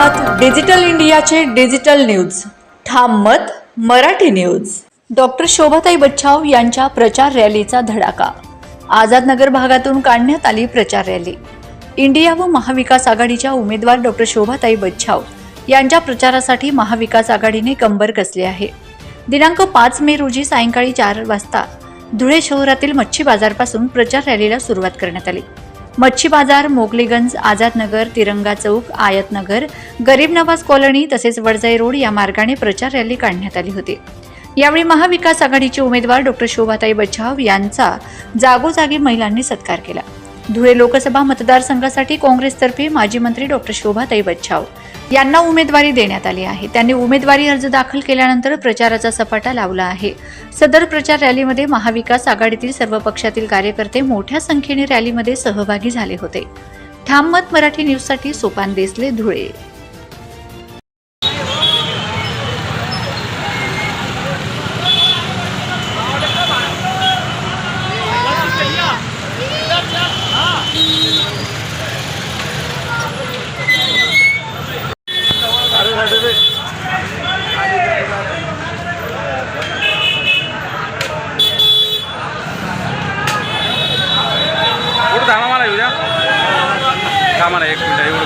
आहात डिजिटल इंडियाचे digital news. ठाम मत मराठी न्यूज. डॉक्टर शोभाताई बच्छाव यांच्या प्रचार रॅलीचा धडाका. आझादनगर भागातून काढण्यात आली प्रचार रॅली. इंडिया व महाविकास आघाडीच्या उमेदवार डॉक्टर शोभाताई बच्छाव यांच्या प्रचारासाठी महाविकास आघाडीने कंबर कसली आहे? दिनांक पाच मे रोजी सायंकाळी चार वाजता धुळे शहरातील मच्छी बाजारपासून प्रचार रॅलीला सुरुवात करण्यात आली. मच्छी बाजार मोगलीगंज आझादनगर तिरंगा चौक आयतनगर गरीब नवाज कॉलनी तसेच वडजाई रोड या मार्गाने प्रचार रॅली काढण्यात आली होती. यावेळी महाविकास आघाडीचे उमेदवार डॉक्टर शोभाताई बच्छाव यांचा जागोजागी महिलांनी सत्कार केला. धुळे लोकसभा मतदारसंघासाठी काँग्रेसतर्फे माजी मंत्री डॉक्टर शोभाताई बच्छाव यांना उमेदवारी देण्यात आली आहे. त्यांनी उमेदवारी अर्ज दाखल केल्यानंतर प्रचाराचा सपाटा लावला आहे. सदर प्रचार रॅलीमध्ये महाविकास आघाडीतील सर्व पक्षातील कार्यकर्ते मोठ्या संख्येने रॅलीमध्ये सहभागी झाले होते. ठाम मत मराठी न्यूजसाठी सोपान देसले धुळे. थांबा ना एक मिनिट एवढं